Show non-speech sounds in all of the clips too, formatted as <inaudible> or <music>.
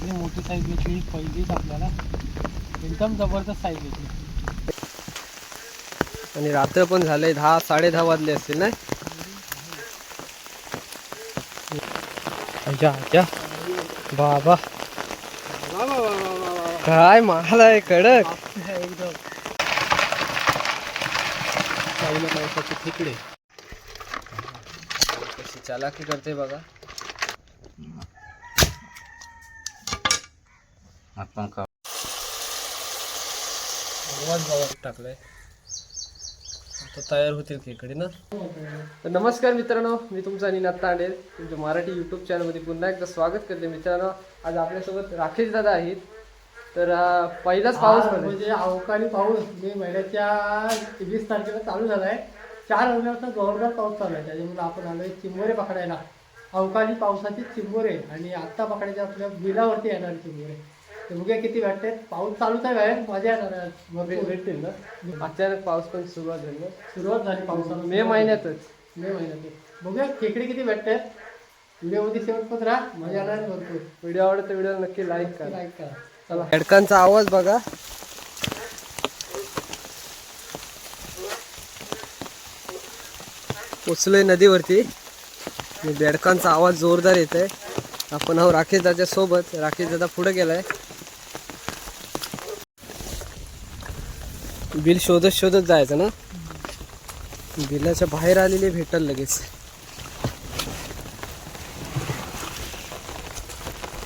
इतकी मोठी साईज भेटली पहिलीच आपल्याला. एकदम जबरदस्त साईज भेटली आणि रात्र पण झालंय दहा साडे दहा वाजले असतील ना? अच्छा अच्छा बाबा. काय माल आहे कडक. एकदम. पावसाचे तिकडे. कशी चालाकी करते बघा. आवाज बघा टाकलाय. आता तयार होतील खेकडे ना? तर नमस्कार मित्रांनो मी तुमचा निनाद तांडे तुमच्या मराठी युट्यूब चॅनलमध्ये पुन्हा एकदा स्वागत करते मित्रांनो. आज आपल्यासोबत राकेश दादा आहेत. तर पहिलाच पाऊसमध्ये म्हणजे अवकाळी पाऊस मे महिन्याच्या वीस तारखेला चालू झालाय. चार महिन्यापासून जोरदार पाऊस चालू आहे त्याच्यामुळे आपण आलोय चिंबोरे पकडायला. अवकाळी पावसाचे चिंबोरे आणि आत्ता पकडायचे आपल्या बिलावरती येणार चिंबोरे. बघूया किती भेटते पाऊस चालूच आहे बाहेर मजा येणार. भरपूर. भेटतील ना? अचानक पाऊस पण सुरुवात झाली ना? सुरुवात झाली पावसाला. मे महिन्यातच. मे महिन्यात. बघूया खेकडे किती भेटते व्हिडिओमध्ये शेवटपर्यंत राहा. मजा येणार भरपूर. व्हिडिओ आवडत व्हिडिओ नक्की लाईक करा. लाईक करा. चला. हेडकांचा आवाज बघा. पोचलोय नदीवरती. बेडकांचा आवाज जोरदार येत आहे आपण आहो राकेश दादा सोबत. राकेश दादा पुढे गेलाय. बिल शोधत शोधत जायचं ना? बिलाच्या बाहेर आलेले भेटल लगेच.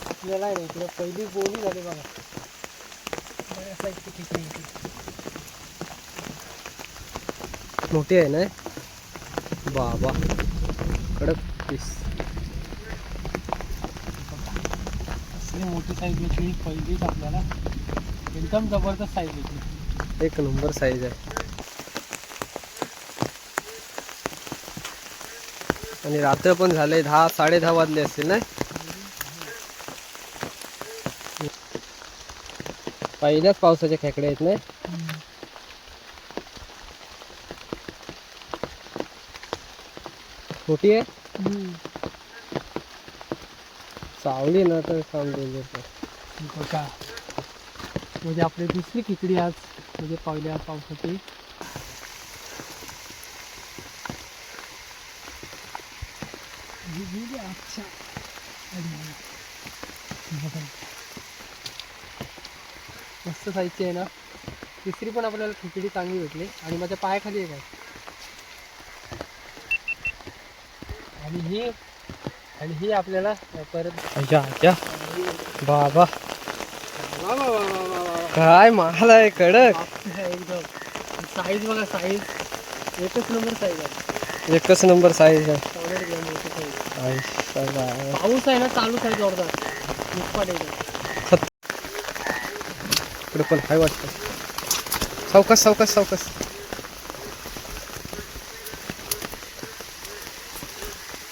आपल्याला इकडे पहिली बोली झाली बघा. मोठी आहे ना? बाबा. कडक पीस असली मोठी साईज भेटली पहिलीच आपल्याला. एकदम जबरदस्त साईज भेटली एक नंबर साईज आहे. आणि रात्र पण झालंय दहा साडे दहा वाजले असतील ना? पहिल्याच पावसाच्या खेकडे आहेत ना? छोटी आहे? चावली ना तर काम म्हणजे आपली दुसरी खिचडी आज म्हणजे पहिल्या पावसाची. अच्छा मस्त साहित्य आहे ना. तिसरी पण आपल्याला खिचडी चांगली भेटली. आणि माझ्या पायाखाली एक आहे. आणि ही आणि ही आपल्याला परत बाबा. काय माल आहे कडक. एकदम. साईज बघा साईज एकच नंबर साईज आहे. एकच नंबर साईज आहे. पाऊस आहे ना चालूच आहे जोरदार. इकडे पण हाय वाटतं. सावकाश सावकाश सावकाश.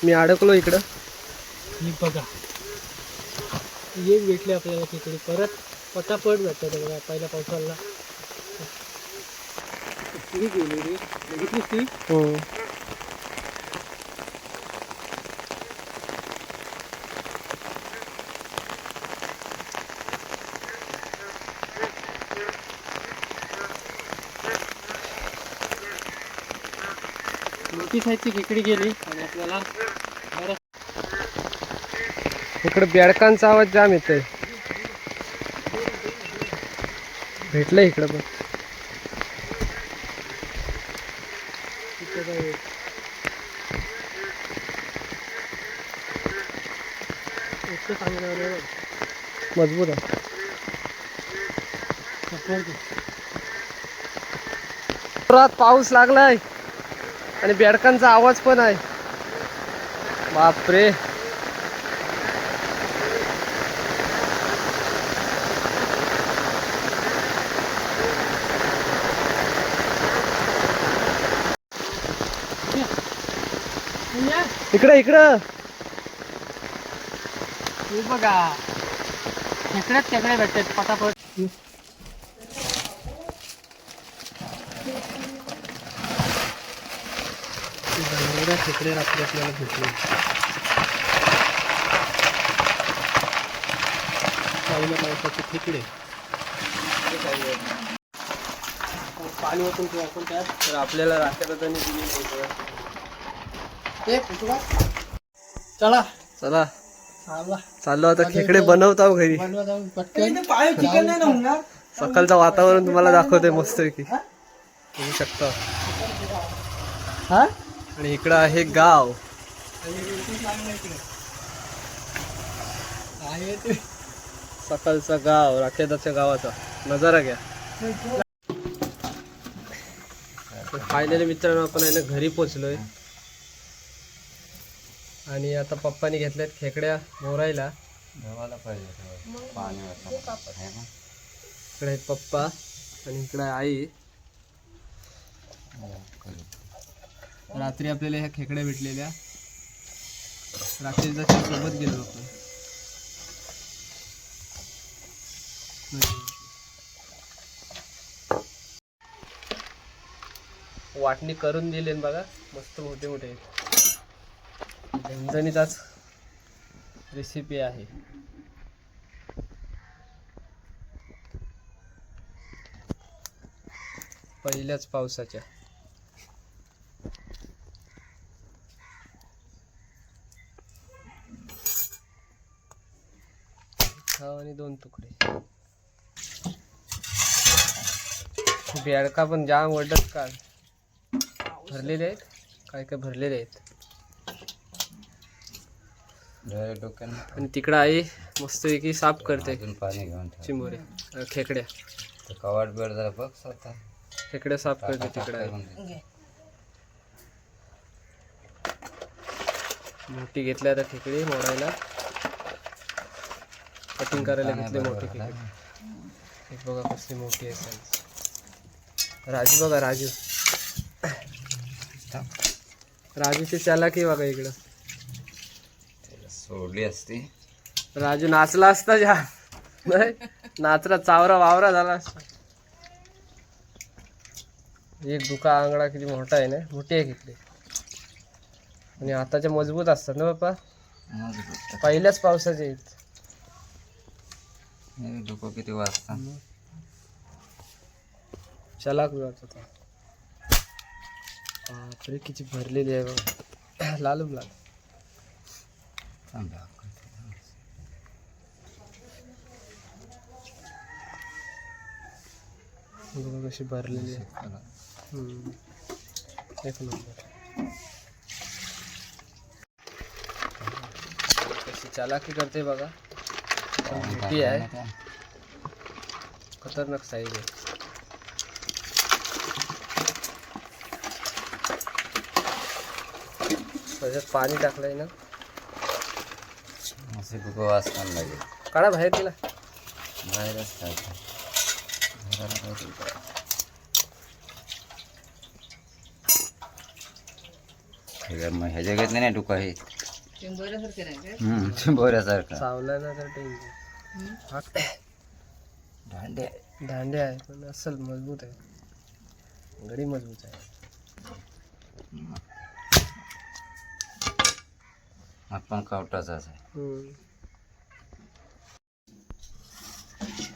मी अडकलो इकडं. बघा. एक भेटले आपल्याला तिकडे परत. पटापट भेटतात ते बघा पहिल्या पावसाला. ती? गेली. मोठी साईजची खेकडी आणि आपल्याला इकडे बेडकांचा आवाज जाम येतोय. भेटलं इकडं पण मजबूत आहे. जोरात पाऊस लागलाय आणि बेडकांचा आवाज पण आहे. बापरे या. इकडं इकडं. हे बघा. खेकड्यात खेकडे भेटतात पटापट. खेकडे रात्री आपल्याला भेटले. पहिल्या पावसाचे खेकडे. पाणी ठेवू आपण त्यात. तर आपल्याला त्यांनी दिली चला. चला. चालला. चाललो आता खेकडे बनवतो घरी. सकाळचं वातावरण तुम्हाला दाखवते मस्त की बघू शकता. हा? आणि इकडं आहे गाव. सकाळचा गाव राखेदाच्या गावाचा. नजारा घ्या. फायनली मित्रांनो आपण आहे ना घरी पोचलोय आणि आता पप्पानी घेतल्यात खेकड्या मोरायला. इकडे पप्पा आणि इकडे आई. रात्री आपल्याला ह्या खेकड्या भेटलेल्या. रात्री जशी सोबत गेलो आपण वाटणी करून दिली बघा मस्त मोठे मोठे. आहेत रेसिपी आहे. पहिल्याच पावसाच्या. आणि दोन तुकडे. बेडका पण जाम वडत का भरलेले आहेत? काय काय भरलेले आहेत? आणि तिकडं आई मस्तपैकी साफ करते. पाणी घेऊन ठेव. चिंबोरे अं, खेकड्या कवाट बेड जरा बघ स्वतः. खेकड्या साफ करते तिकडं आई. मोठी घेतली आता खेकडी मोडायला. कटिंग करायला घेतली मोठी खेकडी. एक बघा कसली मोठी आहे size. राजू बघा राजू. राजूची चालाकी बघा इकडं. सोडली असती. राजू नाचला असता जा नाचला चावरा वावरा झाला असता. एक दुका आंगडा किती मोठा आहे ना मोठी आहे किती आणि आताच्या मजबूत असतात ना बाप्पा. पहिल्याच पावसाचे हे डोकं किती वाजता? चलाक जात होता बापरे किती भरलेली आहे बघ. लालूम लाल बघा कशी भरलेली आहे. हम्म. एक नंबर. कशी चालाकी करते बघा. मोठी आहे. खतरनाक साईज आहे. त्याच्यात पाणी टाकलंय ना. असे डोकं वाजताना लागेल. काढा बाहेर तिला बाहेरच काय? हे मग ह्याच्या घेतले नाही डुका हे? हम्म, चिंबोऱ्यासारखं. चावला ना तर टेन्शन दांडे दांडे आहे पण असल मजबूत आहे. गडी मजबूत आहे. आपण कवटाचाच आहे.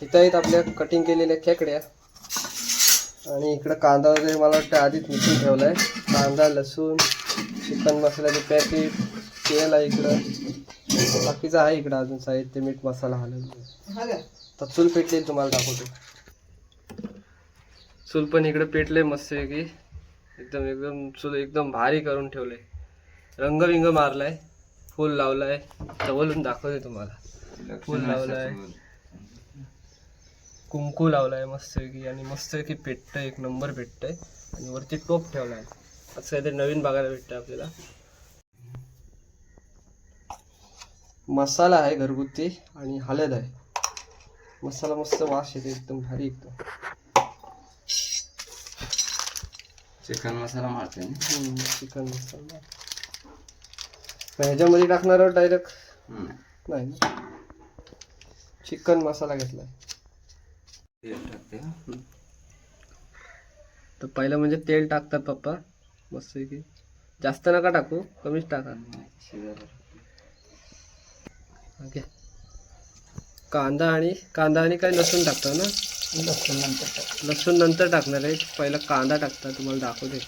इथं आहेत आपल्या कटिंग केलेल्या खेकड्या. आणि इकडं कांदा वगैरे मला वाटतं आधीच निघून ठेवला आहे कांदा लसूण चिकन मसाल्याचे पॅकेट तेल आहे इकडं. बाकीचं आहे इकडं अजून साहित्य मीठ मसाला हलवलं तर चूल पेटले तुम्हाला दाखवतो. चूल पण इकडं पेटले मस्त की एकदम एकदम चूल एकदम भारी करून ठेवले रंग विंग मारलाय. फुल लावलाय. जवळून दाखवते तुम्हाला. फुल लावलाय. कुंकू लावलाय मस्त की आणि मस्त की पेटतं एक नंबर पेटतंय. आणि वरती टोप ठेवलाय. असं काहीतरी नवीन बघायला भेटतं आपल्याला. मसाला आहे घरगुती आणि हळद आहे. मसाला मस्त वास येते एकदम भारी एकदम. चिकन मसाला मारते चिकन मसाला. ह्याच्यामध्ये टाकणार डायरेक्ट. नाही ना? चिकन मसाला घेतलाय तेल टाकते हा. तर पहिलं म्हणजे तेल टाकतात पप्पा. मस्त की जास्त नका टाकू कमीच टाका. ओके कांदा आणि कांदा आणि काय लसूण टाकता ना? लसूण नंतर. लसूण नंतर टाकणार आहे. पहिला कांदा टाकता तुम्हाला दाखवते.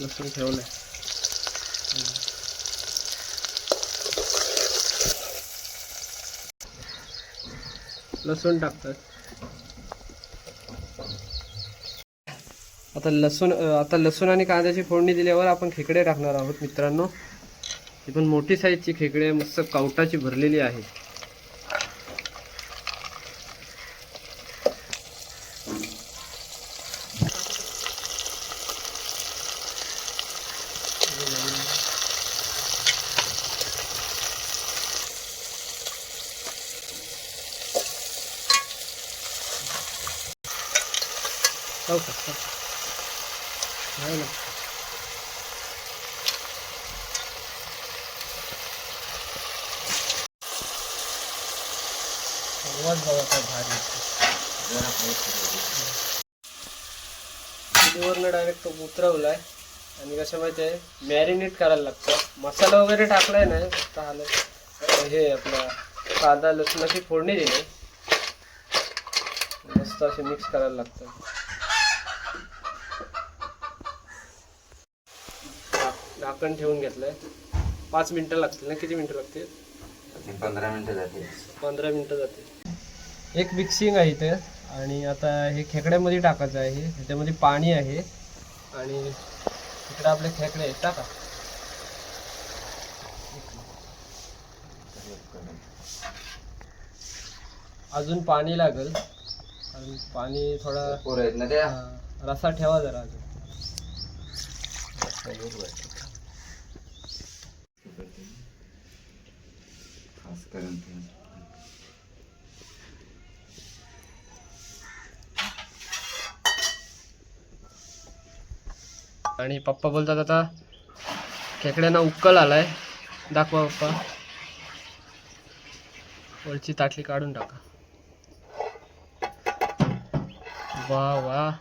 लसूण ठेवलंय. लसूण टाकतात आता लसूण आता लसूण आणि कांद्याची फोडणी दिल्यावर आपण खेकडे टाकणार आहोत मित्रांनो. ही पण मोठी साईजची खेकडे मस्त कावटाची भरलेली आहे. हो का? हो. ना. आवाज बघा काय भारी चुलीवरनं डायरेक्ट उतरवलाय. आणि कसं माहिती आहे? मॅरिनेट करायला लागतं. मसाला वगैरे टाकलाय नाही फक्त हे आपला कांदा लसणाची फोडणी दिली. मस्त असे मिक्स करायला लागतं. झाकण ठेवून घेतलंय. पाच मिनिटं लागतील ना? किती मिनिटं लागतील? पंधरा मिनिटं जाते पंधरा मिनिटं जाते एक मिक्सिंग आहे इथे. आणि आता हे खेकड्यामध्ये टाकायचं आहे. ह्याच्यामध्ये पाणी आहे. आणि इकडे आपले खेकडे आहेत. टाका. अजून पाणी लागेल. आणि पाणी थोडा रसा ठेवा जरा अजून. आणि पप्पा बोलतात आता खेकड्यांना उक्कल आलाय. दाखवा पप्पा. वरची ताटली काढून टाका. वा वा.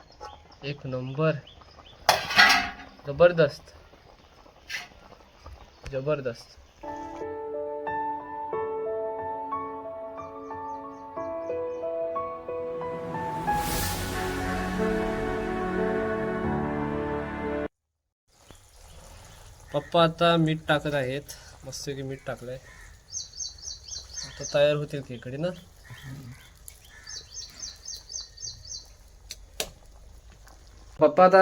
एक नंबर. जबरदस्त. जबरदस्त. पप्पा आता मीठ टाकत आहेत. मस्तपैकी मीठ टाकलंय. आता तयार होतील खेकडे ना. पप्पा आता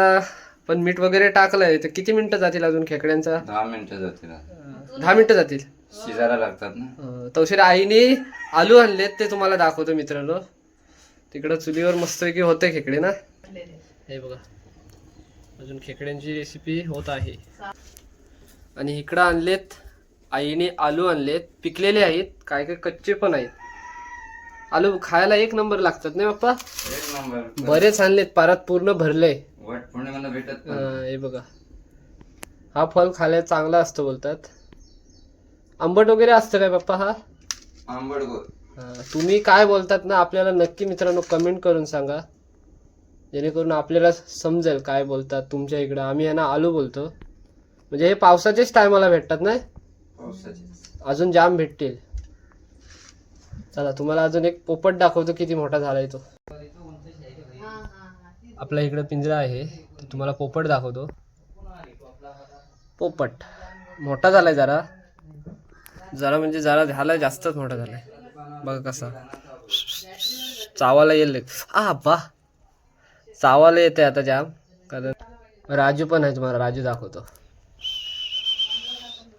पण मीठ वगैरे टाकलंय. तर किती मिनिटं जातील अजून खेकड्यांचा? दहा मिनिटं जातील दहा मिनिटं जातील? शिजायला लागतात ना. तवशीर आईने आलू आणलेत ते तुम्हाला दाखवतो मित्रांनो. तिकडं चुलीवर मस्तपैकी होते खेकडे ना. हे बघा. अजून खेकड्यांची रेसिपी होत आहे. आणि इकडं आणलेत आईने आलू आणलेत पिकलेले आहेत काय काय कच्चे पण आहेत. आलू खायला एक नंबर लागतात नाही बाप्पा? एक नंबर. बरेच आणलेत पारात पूर्ण भरले भेटत. हे बघा. हा फल खायला चांगला असतो बोलतात. आंबट वगैरे असतं काय बाप्पा हा? आंबट तुम्ही काय बोलतात ना आपल्याला नक्की मित्रांनो कमेंट करून सांगा. जेणेकरून आपल्याला समजेल काय बोलतात तुमच्या इकडं. आम्ही यांना आलू बोलतो. म्हणजे हे पावसाचेच टायमाला भेटतात ना? अजून जाम भेटतील. चला तुम्हाला अजून एक पोपट दाखवतो किती मोठा झालाय तो. आपल्या इकडं पिंजरा आहे तुम्हाला पोपट दाखवतो. पोपट. मोठा झालाय जरा. जरा म्हणजे जरा झालाय जास्तच मोठा झालाय. बघा कसा. चावाला येईल. आ बा. चावाला येते आता जाम कारण राजू पण आहे तुम्हाला राजू दाखवतो.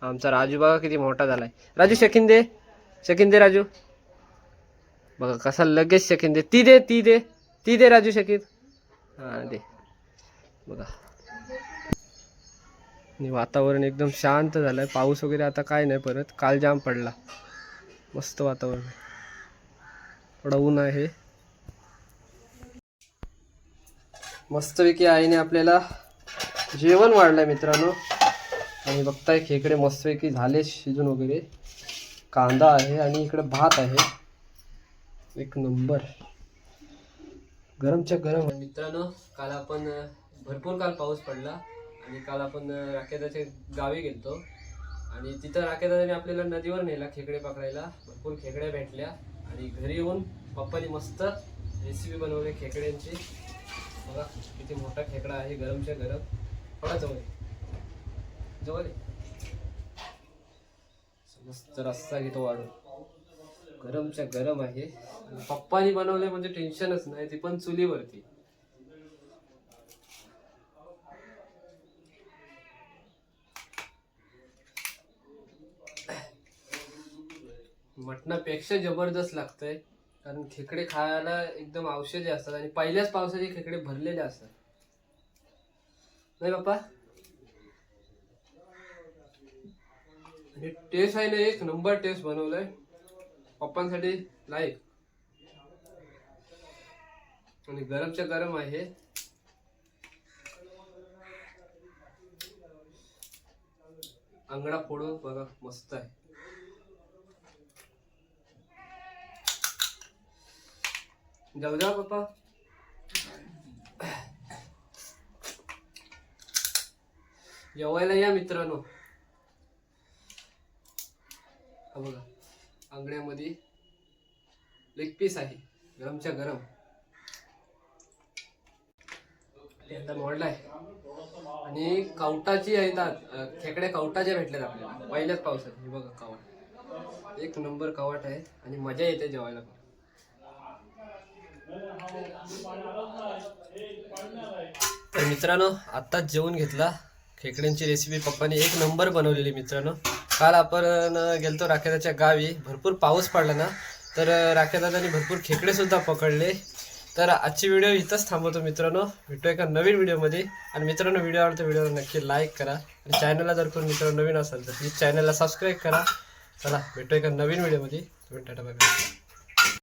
आमचा राजू बघा किती मोठा झालाय. राजू शकिंदे दे. दे राजू. बघा कसा लगेच शकीन दे. ती दे ती दे. ती दे राजू शकीन. हा दे. बघा. आणि वातावरण एकदम शांत झालंय. पाऊस वगैरे आता काय नाही परत. काल जाम पडला. मस्त वातावरण. थोडं ऊन आहे. मस्तपैकी आईने आपल्याला जेवण वाढलंय मित्रांनो. आणि बघताय खेकडे मस्तपैकी झाले शिजून वगैरे. कांदा आहे आणि इकडे भात आहे. एक नंबर. गरमच्या गरम. मित्रांनो काल आपण भरपूर काल पाऊस पडला आणि काल आपण राकेदाच्या गावी गेलतो. आणि तिथं राकेदाने आपल्याला नदीवर नेला खेकडे पकडायला. भरपूर खेकड्या भेटल्या आणि घरी येऊन पप्पानी मस्त रेसिपी बनवली खेकड्यांची. बघा किती मोठा खेकडा आहे गरमच्या गरम. थोडा जवळ ये. जवळ मस्त रस्सा घेतो वाढून. गरमच्या गरम आहे. पप्पानी बनवले म्हणजे टेन्शनच नाही ती पण चुलीवरती. मटणापेक्षा जबरदस्त लागतंय कारण खेकडे खायला एकदम औषधी असतात आणि पहिल्याच पावसाचे खेकडे भरलेले असतात. नाही बाप्पा आणि टेस्ट आहे ना एक नंबर टेस्ट बनवलाय. पप्पांसाठी लाईक आणि गरमच्या गरम आहे. अंगडा फोडून बघा मस्त आहे. जाऊ जा पप्पा. <coughs> जेवायला या मित्रांनो. हा बघा? आंगड्यामध्ये लेग पीस आहे. गरमच्या गरम. आता आहे. आणि कावटाची येतात खेकडे खेकड्या कवटाच्या भेटल्यात आपल्याला. पहिल्याच पावसात. हे बघा कावट. एक नंबर कावट आहे आणि मजा येते जेवायला. पण तर मित्रांनो आत्ताच जेवून घेतला. खेकड्यांची रेसिपी पप्पाने एक नंबर बनवलेली मित्रांनो. काल आपण गेलतो राखेदाच्या गावी. भरपूर पाऊस पडला ना. तर राखेदादानी भरपूर खेकडे सुद्धा पकडले. तर आजची व्हिडिओ इथंच थांबवतो मित्रांनो. भेटू एका नवीन व्हिडिओमध्ये आणि मित्रांनो व्हिडिओ आवडतो व्हिडिओला नक्की लाईक करा. आणि चॅनलला जर कोण मित्र नवीन असेल तर प्लीज चॅनलला सबस्क्राईब करा. चला भेटू एका नवीन व्हिडिओमध्ये टाटा बघा